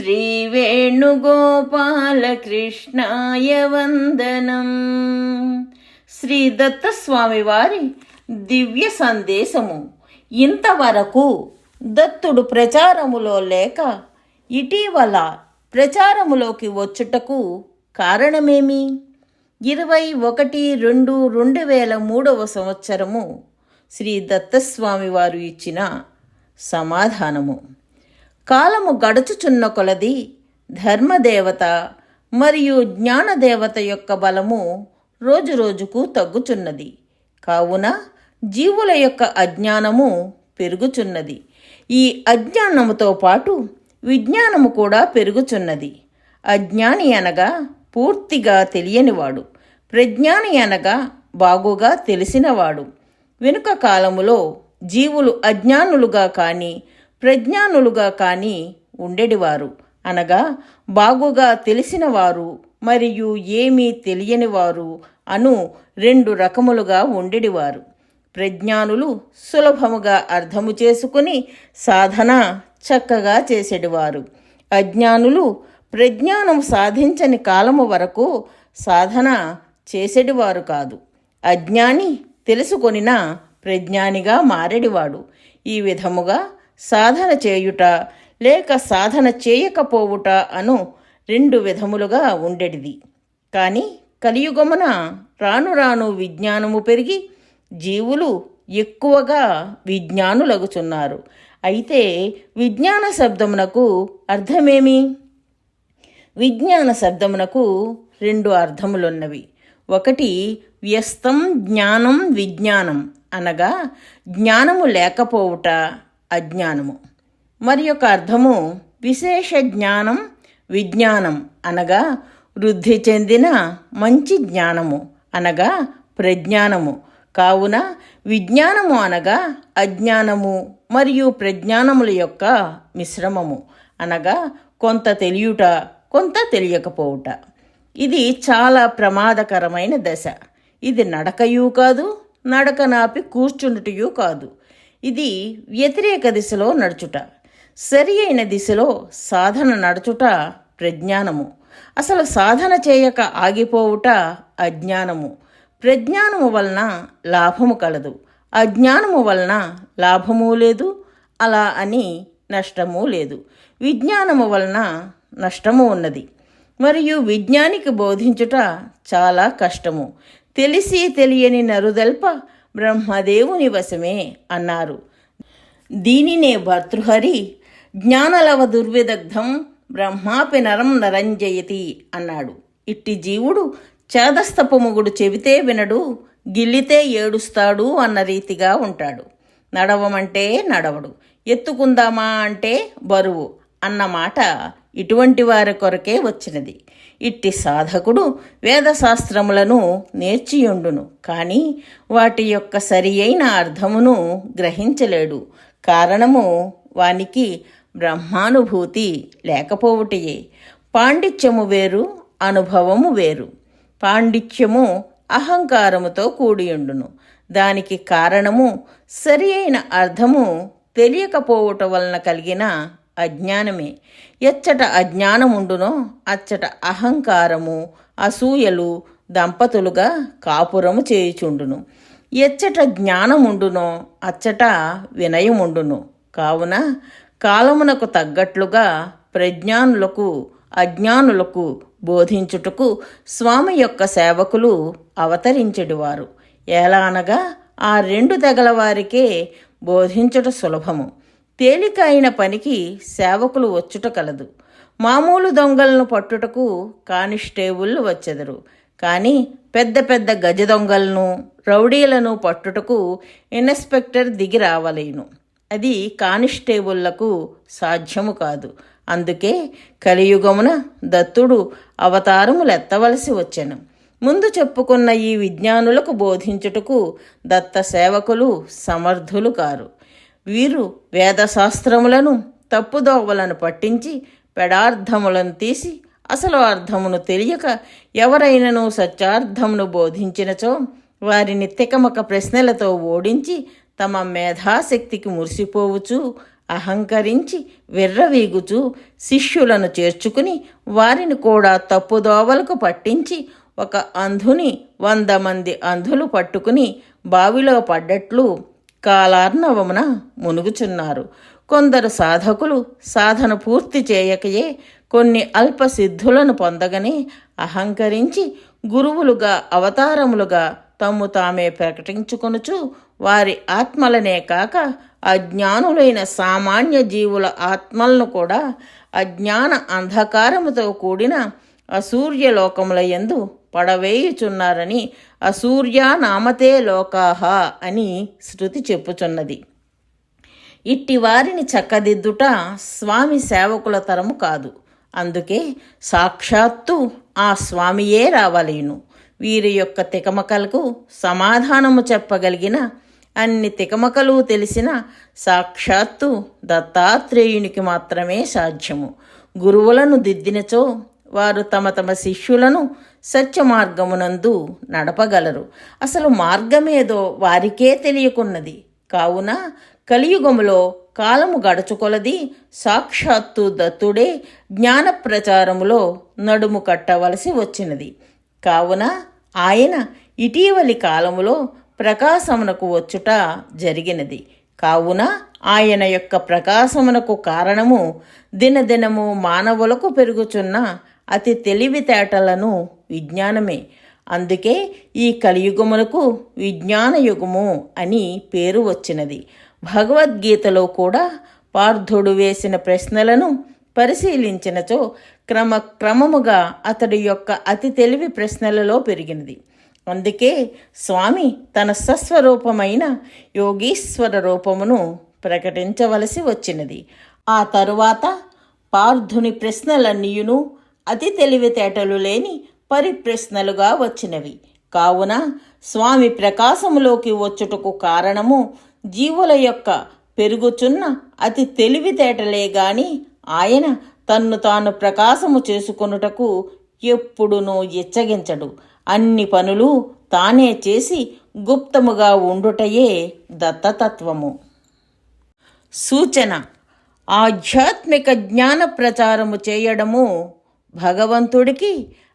శ్రీవేణుగోపాలకృష్ణాయ వందనం. శ్రీ దత్తస్వామి వారి దివ్య సందేశము. ఇంతవరకు దత్తుడు ప్రచారములో లేక ఇటీవల ప్రచారములోకి వచ్చుటకు కారణమేమి? ఇరవై ఒకటి రెండు రెండు వేల మూడవ సంవత్సరము శ్రీ దత్తస్వామి వారు ఇచ్చిన సమాధానము. కాలము గడుచుచున్న కొలది ధర్మదేవత మరియు జ్ఞానదేవత యొక్క బలము రోజురోజుకు తగ్గుచున్నది. కావున జీవుల యొక్క అజ్ఞానము పెరుగుచున్నది. ఈ అజ్ఞానముతో పాటు విజ్ఞానము కూడా పెరుగుచున్నది. అజ్ఞాని అనగా పూర్తిగా తెలియనివాడు. ప్రజ్ఞాని అనగా బాగుగా తెలిసినవాడు. వెనుక కాలములో జీవులు అజ్ఞానులుగా కానీ ప్రజ్ఞానులుగా కానీ ఉండేటివారు అనగా బాగుగా తెలిసినవారు మరియు ఏమీ తెలియనివారు అను రెండు రకములుగా ఉండేటివారు ప్రజ్ఞానులు సులభముగా అర్థము చేసుకుని సాధన చక్కగా చేసేటివారు అజ్ఞానులు ప్రజ్ఞానం సాధించని కాలము వరకు సాధన చేసేటివారు కాదు. అజ్ఞాని తెలుసుకొనిన ప్రజ్ఞానిగా మారెడివాడు. ఈ విధముగా సాధన చేయుట లేక సాధన చేయకపోవుట అను రెండు విధములుగా ఉండేటిది కానీ కలియుగమున రాను రాను విజ్ఞానము పెరిగి జీవులు ఎక్కువగా విజ్ఞానులగుచున్నారు. అయితే విజ్ఞాన శబ్దమునకు అర్థమేమి? విజ్ఞాన శబ్దమునకు రెండు అర్థములున్నవి. ఒకటి వ్యస్తం జ్ఞానం విజ్ఞానం అనగా జ్ఞానము లేకపోవుట అజ్ఞానము. మరి యొక్క అర్థము విశేష జ్ఞానం విజ్ఞానం అనగా వృద్ధి చెందిన మంచి జ్ఞానము అనగా ప్రజ్ఞానము. కావున విజ్ఞానము అనగా అజ్ఞానము మరియు ప్రజ్ఞానముల యొక్క మిశ్రమము అనగా కొంత తెలియుట కొంత తెలియకపోవుట. ఇది చాలా ప్రమాదకరమైన దశ. ఇది నడకయూ కాదు నడక నాపి కూర్చుండుటయూ కాదు. ఇది వ్యతిరేక దిశలో నడుచుట. సరి అయిన దిశలో సాధన నడుచుట ప్రజ్ఞానము. అసలు సాధన చేయక ఆగిపోవుట అజ్ఞానము. ప్రజ్ఞానము వలన లాభము కలదు. అజ్ఞానము వలన లాభము లేదు. అలా అని నష్టము లేదు. విజ్ఞానము వలన నష్టము ఉన్నది. మరియు విజ్ఞానికి బోధించుట చాలా కష్టము. తెలిసి తెలియని నరుదల్ప బ్రహ్మదేవుని వశమే అన్నారు. దీనినే భర్తృహరి జ్ఞానలవ దుర్విదగ్ధం బ్రహ్మాపి నరం నరంజయతి అన్నాడు. ఇట్టి జీవుడు చేదస్తపముగుడు చెబితే వినడు గిల్లితే ఏడుస్తాడు అన్న రీతిగా ఉంటాడు. నడవమంటే నడవడు ఎత్తుకుందామా అంటే బరువు అన్న మాట ఇటువంటి వారి కొరకే వచ్చినది. ఇట్టి సాధకుడు వేదశాస్త్రములను నేర్చియుండును. కానీ వాటి యొక్క సరి అయిన అర్థమును గ్రహించలేడు. కారణము వానికి బ్రహ్మానుభూతి లేకపోవుటయే. పాండిత్యము వేరు అనుభవము వేరు. పాండిత్యము అహంకారముతో కూడియుండును. దానికి కారణము సరి అయిన అర్థము తెలియకపోవటం వలన కలిగిన అజ్ఞానమే. ఎచ్చట అజ్ఞానముండునో అచ్చట అహంకారము అసూయలు దంపతులుగా కాపురము చేయుచుండును. ఎచ్చట జ్ఞానముండునో అచ్చట వినయముండును. కావున కాలమునకు తగ్గట్లుగా ప్రజ్ఞానులకు అజ్ఞానులకు బోధించుటకు స్వామి యొక్క సేవకులు అవతరించెడివారు. ఎలా అనగా ఆ రెండు తెగల వారికే బోధించుట సులభము. తేలిక అయిన పనికి సేవకులు వచ్చుట కలదు. మామూలు దొంగలను పట్టుటకు కానిస్టేబుళ్ళు వచ్చెదరు. కానీ పెద్ద పెద్ద గజ దొంగలను రౌడీలను పట్టుటకు ఇన్స్పెక్టర్ దిగి రావలేను. అది కానిస్టేబుళ్ళకు సాధ్యము కాదు. అందుకే కలియుగమున దత్తుడు అవతారములెత్తవలసి వచ్చెను. ముందు చెప్పుకున్న ఈ విజ్ఞానులకు బోధించుటకు దత్త సేవకులు సమర్థులు కారు. వీరు వేదశాస్త్రములను తప్పుదోవలను పట్టించి పెడార్థములను తీసి అసలు అర్థమును తెలియక ఎవరైనను సత్యార్థమును బోధించినచో వారిని తికమక ప్రశ్నలతో ఓడించి తమ మేధాశక్తికి మురిసిపోవచ్చు అహంకరించి విర్రవీగుచు శిష్యులను చేర్చుకుని వారిని కూడా తప్పుదోవలకు పట్టించి ఒక అంధుని వంద మంది అంధులు పట్టుకుని బావిలో పడ్డట్లు కాలార్ణవమున మునుగుచున్నారు. కొందరు సాధకులు సాధన పూర్తి చేయకయే కొన్ని అల్ప సిద్ధులను పొందగనే అహంకరించి గురువులుగా అవతారములుగా తమ్ము తామే ప్రకటించుకొనుచు వారి ఆత్మలనే కాక అజ్ఞానులైన సామాన్య జీవుల ఆత్మలను కూడా అజ్ఞాన అంధకారముతో కూడిన అసూర్యలోకముల యందు పడవేయుచున్నారని అసూర్య నామతే లోకాహ అని శృతి చెప్పుచున్నది. ఇట్టి వారిని చక్కదిద్దుట స్వామి సేవకుల తరము కాదు. అందుకే సాక్షాత్తు ఆ స్వామియే రావలేను. వీరి యొక్క తికమకలకు సమాధానము చెప్పగలిగిన అన్ని తికమకలు తెలిసిన సాక్షాత్తు దత్తాత్రేయునికి మాత్రమే సాధ్యము. గురువులను దిద్దినచో వారు తమ తమ శిష్యులను సత్య మార్గమునందు నడపగలరు. అసలు మార్గమేదో వారికే తెలియకున్నది. కావున కలియుగములో కాలము గడుచుకొలది సాక్షాత్తు దత్తుడే జ్ఞాన ప్రచారములో నడుము కట్టవలసి వచ్చినది. కావున ఆయన ఇటీవలి కాలములో ప్రకాశమునకు వచ్చుట జరిగినది. కావున ఆయన యొక్క ప్రకాశమునకు కారణము దినదినము మానవులకు పెరుగుచున్న అతి తెలివితేటలను విజ్ఞానమే. అందుకే ఈ కలియుగమునకు విజ్ఞాన యుగము అని పేరు వచ్చినది. భగవద్గీతలో కూడా పార్థుడు వేసిన ప్రశ్నలను పరిశీలించినచో క్రమక్రమముగా అతడి యొక్క అతి తెలివి ప్రశ్నలలో పెరిగినది. అందుకే స్వామి తన సస్వరూపమైన యోగీశ్వర రూపమును ప్రకటించవలసి వచ్చినది. ఆ తరువాత పార్థుని ప్రశ్నలన్నీయును అతి తెలివితేటలు లేని పరిప్రశ్నలుగా వచ్చినవి. కావున స్వామి ప్రకాశములోకి వచ్చుటకు కారణము జీవుల యొక్క పెరుగుచున్న అతి తెలివితేటలే గాని ఆయన తన్ను తాను ప్రకాశము చేసుకొనుటకు ఎప్పుడునూ ఇచ్చగించడు అన్ని పనులు తానే చేసి గుప్తముగా ఉండుటయే దత్తతత్వము. సూచన. ఆధ్యాత్మిక జ్ఞాన ప్రచారము చేయడము భగవంతుడికి